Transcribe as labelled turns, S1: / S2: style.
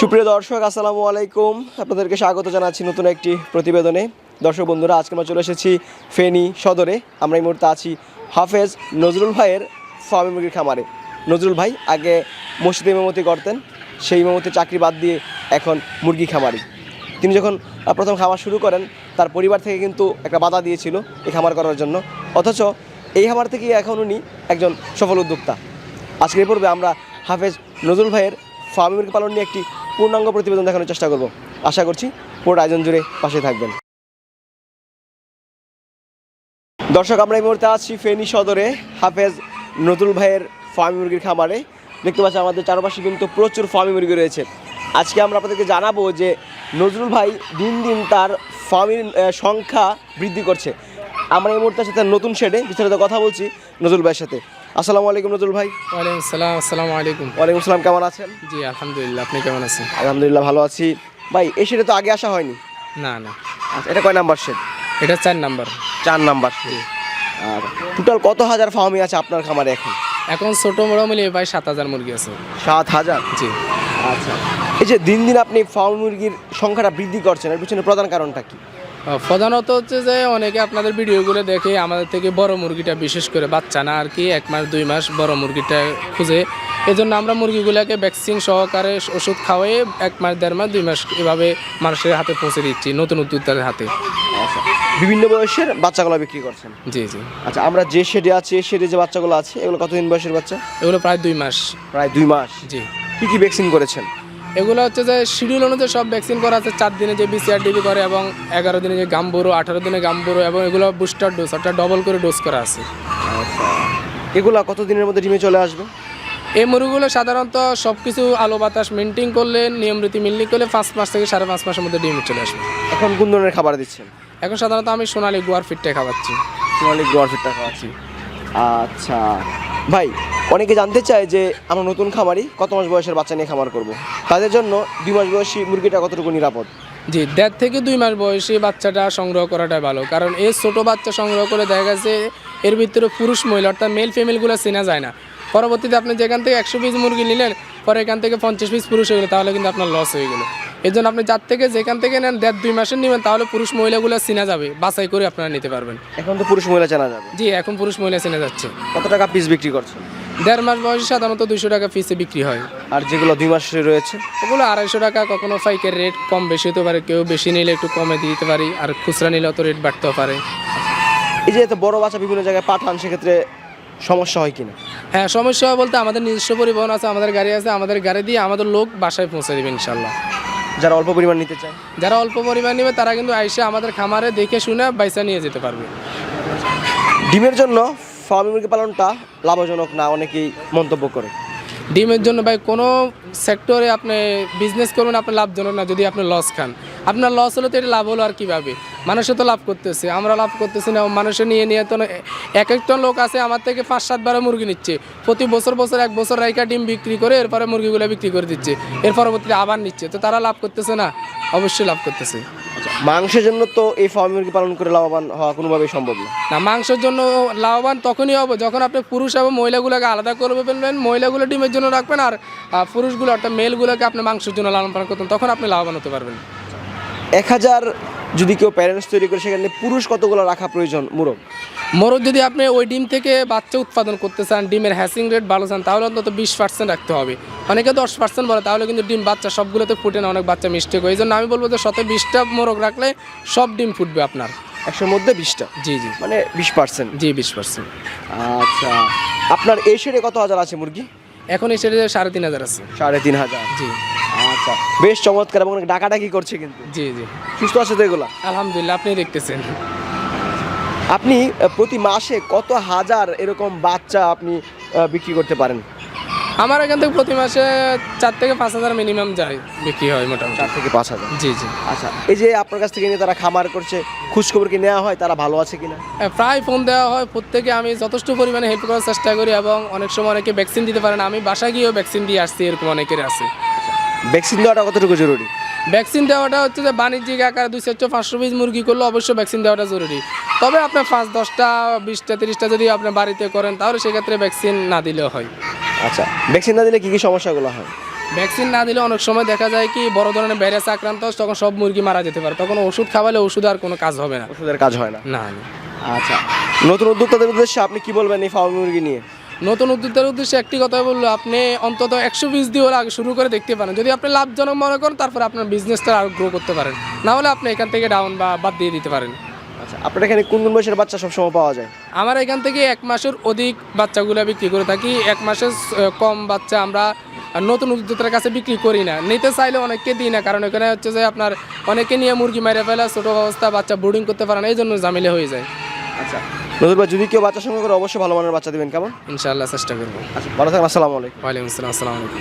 S1: সুপ্রিয় দর্শক, আসসালামু আলাইকুম। আপনাদেরকে স্বাগত জানাচ্ছি নতুন একটি প্রতিবেদনে। দর্শক বন্ধুরা, আজকে আমরা চলে এসেছি ফেনী সদরে। আমরা এই মুহূর্তে আছি হাফেজ নজরুল ভাইয়ের ফার্মি মুরগির খামারে। নজরুল ভাই, আগে মসজিদে ইমামতি করতেন সেই ইমামতি চাকরি বাদ দিয়ে এখন মুরগি খামারি। তিনি যখন প্রথম খামার শুরু করেন, তার পরিবার থেকে কিন্তু একটা বাধা দিয়েছিল এই খামার করার জন্য। অথচ এই খামার থেকেই এখন উনি একজন সফল উদ্যোক্তা। আজকের পর্বে আমরা হাফেজ নজরুল ভাইয়ের ফার্মি মুরগি পালন নিয়ে একটি পূর্ণাঙ্গ প্রতিবেদন দেখানোর চেষ্টা করব। আশা করছি পুরো আয়োজন জুড়ে পাশে থাকবেন। দর্শক, আমরা এই মুহূর্তে আছি ফেনী সদরে। হাফেজ নজরুল ভাইয়ের ফার্মি মুরগির খামারে। দেখতে পাচ্ছি আমাদের চারপাশে কিন্তু প্রচুর ফার্মি মুরগি রয়েছে। আজকে আমরা আপনাদেরকে জানাব যে নজরুল ভাই দিন দিন তার ফার্মির সংখ্যা বৃদ্ধি করছে। আমরা এই মুহূর্তে সাথে নতুন শেডে। বিস্তারিত কথা বলছি নজরুল ভাইয়ের সাথে। আসসালামু আলাইকুম নজরুল ভাই।
S2: ওয়ালাইকুম সালাম আসসালামু আলাইকুম।
S1: ওয়ালাইকুম আসসালাম কেমন আছেন?
S2: জি আলহামদুলিল্লাহ আপনি কেমন আছেন?
S1: আলহামদুলিল্লাহ ভালো আছি। ভাই এই শেডে তো আগে আসা হয়নি?
S2: না না।
S1: আচ্ছা এটা কয় নাম্বার শেড
S2: এটা চার নাম্বার।
S1: চার নাম্বার শেড আর টোটাল কত হাজার ফার্মি আছে আপনার খামারে এখন?
S2: এখন ছোট বড় মিলিয়ে প্রায় সাত হাজার মুরগি আছে।
S1: সাত হাজার?
S2: জি।
S1: আচ্ছা। এই যে দিন দিন আপনি ফার্ম মুরগির সংখ্যাটা বৃদ্ধি করছেন এর পিছনে প্রধান কারণটা কি?
S2: প্রধানত হচ্ছে যে অনেকে আপনাদের ভিডিওগুলো দেখে আমাদের থেকে বড় মুরগিটা বিশেষ করে বাচ্চা না আর কি এক মাস দুই মাস বড় মুরগিটা খুঁজে। এজন্য আমরা মুরগিগুলোকে ভ্যাকসিন সহকারে ওষুধ খাওয়াই এক মাস দেড় মাস দুই মাস এভাবে মানুষের হাতে পৌঁছে দিচ্ছি নতুন উদ্যোক্তাদের হাতে।
S1: আচ্ছা। বিভিন্ন বয়সের বাচ্চাগুলো বিক্রি করছেন?
S2: জি জি।
S1: আচ্ছা আমরা যে শেডে আছি এই শেডে যে বাচ্চাগুলো আছে এগুলো কতদিন বয়সের বাচ্চা?
S2: এগুলো প্রায় দুই মাস।
S1: প্রায় দুই মাস।
S2: জি।
S1: কী কী ভ্যাকসিন করেছেন?
S2: এগুলো হচ্ছে যে শিডিউল অনুযায়ী সব ভ্যাকসিন করা আছে। চার দিনে যে বিসিআর ডিবি করে এবং এগারো দিনে যে গাম্বুরো আঠারো দিনে গাম্বুরো এবং এগুলো বুস্টার ডোজ অর্থাৎ ডবল করে ডোজ করা আছে।
S1: এগুলো এগুলা কতদিনের মধ্যে ডিমে চলে আসবে?
S2: এই মুরগিগুলো সাধারণত সব কিছু আলো বাতাস মেনটেন করলে নিয়ম রীতি মিললি করলে পাঁচ মাস থেকে সাড়ে পাঁচ মাসের মধ্যে ডিমে চলে আসবে।
S1: এখন কোন ধরনের খাবার দিচ্ছেন?
S2: এখন সাধারণত আমি সোনালি গুয়ার ফিটটা খাওয়াচ্ছি।
S1: সোনালি গোয়ার ফিটটা খাওয়াচ্ছি। আচ্ছা। ভাই, অনেকে জানতে চায় যে আমরা নতুন খামারি, কত মাস বয়সের বাচ্চা নিয়ে খামার করব। তাদের জন্য দুই মাস বয়সী মুরগিটা কতটুকু নিরাপদ?
S2: জি, দেড় থেকে দুই মাস বয়সী বাচ্চাটা সংগ্রহ করাটাই ভালো। কারণ এই ছোট বাচ্চা সংগ্রহ করে দেখা গেছে এর ভিতরে পুরুষ মহিলা, অর্থাৎ মেল ফিমেলগুলো চেনা যায় না। পরবর্তীতে আপনি যেখান থেকে একশো পিস মুরগি নিলেন, পরে এখান থেকে পঞ্চাশ পিস পুরুষ হয়ে গেলো, তাহলে কিন্তু আপনার লস হয়ে গেলো। এই জন্য আপনি যার থেকে যেখান থেকে নেন দেড় দুই মাসের নেবেন তাহলে পুরুষ মহিলাগুলো চেনা যাবে বাছাই করে আপনারা নিতে পারবেন।
S1: এখন তো পুরুষ মহিলা জানা যাবে।
S2: জি এখন পুরুষ মহিলা চেনা যাচ্ছে।
S1: কত টাকা পিস বিক্রি করছেন?
S2: দেড় মাস বয়সে সাধারণত দুশো টাকা পিসে বিক্রি হয়।
S1: আর যেগুলো দুই মাসের রয়েছে?
S2: ওগুলো আড়াইশো টাকা কখনো ফাইকের রেট কম বেশি হতে পারে কেউ বেশি নিলে একটু কমে দিতে পারি আর খুচরা নিলে অত রেট বাড়তেও পারে।
S1: এই যে এত বড় বাচ্চা বিভিন্ন জায়গায় পাঠান সেক্ষেত্রে সমস্যা হয় কিনা?
S2: হ্যাঁ সমস্যা হয় বলতে আমাদের নিজস্ব পরিবহন আছে আমাদের গাড়ি আছে আমাদের গাড়ি দিয়ে আমাদের লোক বাসায় পৌঁছে দেবে ইনশাল্লাহ।
S1: যারা অল্প পরিমাণ নিতে চায়?
S2: যারা অল্প পরিমাণ নেবে তারা কিন্তু আইসে আমাদের খামারে দেখে শুনে বাইসা নিয়ে যেতে পারবে।
S1: ডিমের জন্য ফার্মি মুরগি পালনটা লাভজনক না? অনেকেই মন্তব্য করে।
S2: ডিমের জন্য ভাই কোনো সেক্টরে আপনি বিজনেস করবেন আপনার লাভজনক না, যদি আপনি লস খান। আপনার লস হলে তো এটা লাভ হলো আর কীভাবে? মানুষে তো লাভ করতেছে, আমরা লাভ করতেছি না, মানুষে নিয়ে নিয়ে তো এক একটা লোক আছে, আমার থেকে পাঁচ সাত বারে মুরগি নিচ্ছে। প্রতি বছর বছর এক বছর রাইকা ডিম বিক্রি করে এরপরে মুরগিগুলো বিক্রি করে দিচ্ছে। এর পরবর্তীতে আবার নিচ্ছে। তো তারা লাভ করতেছে না? অবশ্যই লাভ করতেছে।
S1: মাংসের জন্য তো এই ফার্মি মুরগি পালন করে লাভবান হওয়া কোনোভাবেই সম্ভব না।
S2: না মাংসের জন্য লাভবান তখনই হবে যখন আপনি পুরুষ এবং মহিলাগুলোকে আলাদা করে ফেলবেন মহিলাগুলো ডিমের জন্য রাখবেন আর পুরুষগুলো অর্থাৎ মেলগুলোকে আপনি মাংসের জন্য লালন পালন করতেন তখন আপনি লাভবান হতে পারবেন।
S1: এক হাজার যদি কেউ প্যারেন্টস তৈরি করে সেখানে পুরুষ কতগুলো রাখা প্রয়োজন? মোরগ
S2: মোরগ যদি আপনি ওই ডিম থেকে বাচ্চা উৎপাদন করতে চান ডিমের হ্যাসিং রেট ভালো চান তাহলে অন্তত বিশ পার্সেন্ট রাখতে হবে। অনেকে দশ পার্সেন্ট বলে তাহলে কিন্তু ডিম বাচ্চা সবগুলোতে ফুটে না অনেক বাচ্চা মিস্টেক হয়। এই জন্য আমি বলব যে শত বিশটা মোরগ রাখলে সব ডিম ফুটবে আপনার।
S1: একশোর মধ্যে বিশটা?
S2: জি জি।
S1: মানে বিশ পার্সেন্ট
S2: জি বিশ পার্সেন্ট
S1: আচ্ছা। আপনার এই শেডে কত হাজার আছে মুরগি?
S2: এখন এসে সাড়ে তিন হাজার আছে।
S1: সাড়ে তিন হাজার।
S2: জি।
S1: বেশ চমৎকার এবং ডাকাডাকি করছে কিন্তু।
S2: জি জি।
S1: সুস্থ আছে তো এগুলা?
S2: আলহামদুলিল্লাহ আপনি দেখতেছেন।
S1: আপনি প্রতি মাসে কত হাজার এরকম বাচ্চা আপনি বিক্রি করতে পারেন?
S2: আমার এখান থেকে প্রতি মাসে চার থেকে পাঁচ হাজার মিনিমাম যায় বিক্রি হয় মোটামুটি।
S1: চার থেকে পাঁচ হাজার?
S2: জি জি।
S1: আচ্ছা এই যে আপনার কাছ থেকে নিয়ে তারা খামার করছে খোঁজখবর কি নেওয়া হয়? তারা ভালো আছে কিনা?
S2: প্রায় ফোন দেওয়া হয় প্রত্যেকে আমি যথেষ্ট পরিমাণে হেল্প করার চেষ্টা করি এবং অনেক সময় অনেকে ভ্যাকসিন দিতে পারেন আমি বাসায় গিয়েও ভ্যাকসিন দিয়ে আসছি এরকম অনেকের আছে।
S1: ভ্যাকসিন দেওয়াটা কতটুকু জরুরি?
S2: ভ্যাকসিন দেওয়াটা হচ্ছে যে বাণিজ্যিক আকারে দুই চারশো পাঁচশো পিস মুরগি করলে অবশ্যই ভ্যাকসিন দেওয়াটা জরুরি। তবে আপনার পাঁচ দশটা বিশটা তিরিশটা যদি আপনার বাড়িতে করেন তাহলে সেক্ষেত্রে ভ্যাকসিন না দিলেও হয়।
S1: আচ্ছা ভ্যাকসিন না দিলে কী কী সমস্যাগুলো হয়?
S2: ভ্যাকসিন না দিলে অনেক সময় দেখা যায় কি বড় ধরনের ভাইরাস আক্রান্ত তখন সব মুরগি মারা যেতে পারে। তখন ওষুধ খাওয়ালে ওষুধ আর কোনো কাজ হবে না।
S1: ওষুধের কাজ হয় না।
S2: না না।
S1: আচ্ছা নতুন উদ্যোক্তাদের উদ্দেশ্যে আপনি কি বলবেন এই ফার্ম মুরগি নিয়ে?
S2: নতুন উদ্যোক্তার উদ্দেশ্যে একটি কথা বলল আপনি অন্তত একশো বিশ দিয়ে হলে আগে শুরু করে দেখতে পারেন। যদি আপনি লাভজনক মনে করেন তারপর আপনার বিজনেসটা আরও গ্রো করতে পারেন। না হলে আপনি এখান থেকে ডাউন বা বাদ দিয়ে দিতে পারেন।
S1: আচ্ছা আপনার এখানে কোন কোন বয়সের বাচ্চা সবসময় পাওয়া যায়?
S2: আমার এখান থেকে এক মাসের অধিক বাচ্চাগুলো বিক্রি করে থাকি। এক মাসের কম বাচ্চা আমরা নতুন উদ্যোক্তার কাছে বিক্রি করি না। নিতে চাইলে অনেককে দিই না কারণ এখানে হচ্ছে যে আপনার অনেকে নিয়ে মুরগি মেরে ফেলা ছোটো অবস্থা বাচ্চা বোর্ডিং করতে পারে না এই জন্য ঝামেলা হয়ে যায়।
S1: আচ্ছা নজরুল ভাই যদি কেউ বাচ্চা সংগ্রহ করে অবশ্যই ভালো মানের বাচ্চা দেবেন কেমন?
S2: ইনশাআল্লাহ চেষ্টা করব।
S1: আচ্ছা ভালো থাকবেন আসসালামু আলাইকুম।
S2: ওয়ালাইকুম আসসালাম আসসালামু আলাইকুম।